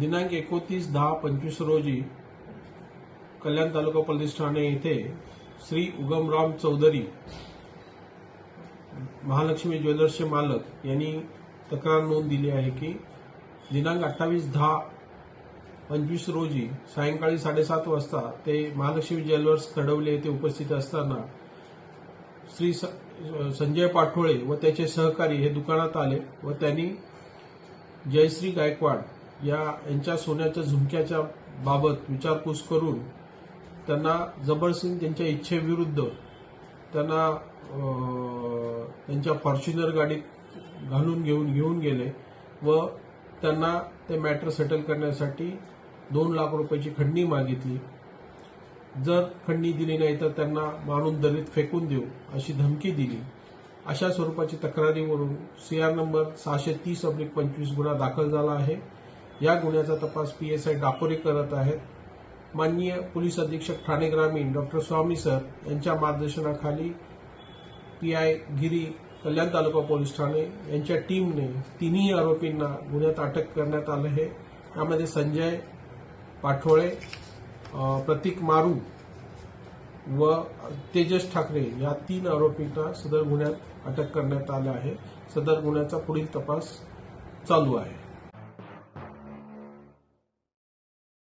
दिनांक एकोतीस दहा पंचवीस रोजी कल्याण तालुका पोलीस ठाणे येथे श्री उगमराम चौधरी महालक्ष्मी ज्वेलर्सचे मालक यांनी तक्रार नोंद दिली आहे की दिनांक अठ्ठावीस दहा पंचवीस रोजी सायंकाळी साडेसात वाजता ते महालक्ष्मी ज्वेलर्स खडवले येथे उपस्थित असताना श्री स- संजय पाठोळे व त्याचे सहकारी हे दुकानात आले व त्यांनी जयश्री गायकवाड या यांच्या सोन्याच्या झुमक्याच्या बाबत विचारपूस करून त्यांना जबरसिंग त्यांच्या इच्छेविरुद्ध त्यांना त्यांच्या फॉर्च्युनर गाडीत घालून घेऊन घेऊन गेले व त्यांना ते मॅटर सेटल करण्यासाठी दोन लाख रुपयाची खंडणी मागितली. जर खंडणी दिली नाही तर त्यांना मारून दरीत फेकून देऊ अशी धमकी दिली. अशा स्वरूपाची तक्रारीवरून सी आर नंबर सहाशे तीस अब्लिक पंचवीस गुन्हा दाखल झाला आहे. या गुन्ह्याचा तपास पीएसआय डापोरे करत आहेत. माननीय पोलीस अधीक्षक ठाणे ग्रामीण डॉक्टर स्वामी सर यांच्या मार्गदर्शनाखाली P I Giri Kalyan taluka police Thane यांच्या टीमने तिन्ही आरोपींना गुन्ह्यात अटक करण्यात आलं आहे. यामध्ये संजय पाठोळे प्रतीक मारू व तेजस ठाकरे या तीन आरोपींना सदर गुन्ह्यात अटक करण्यात आलं आहे. सदर गुन्ह्याचा पुढील तपास चालू आहे.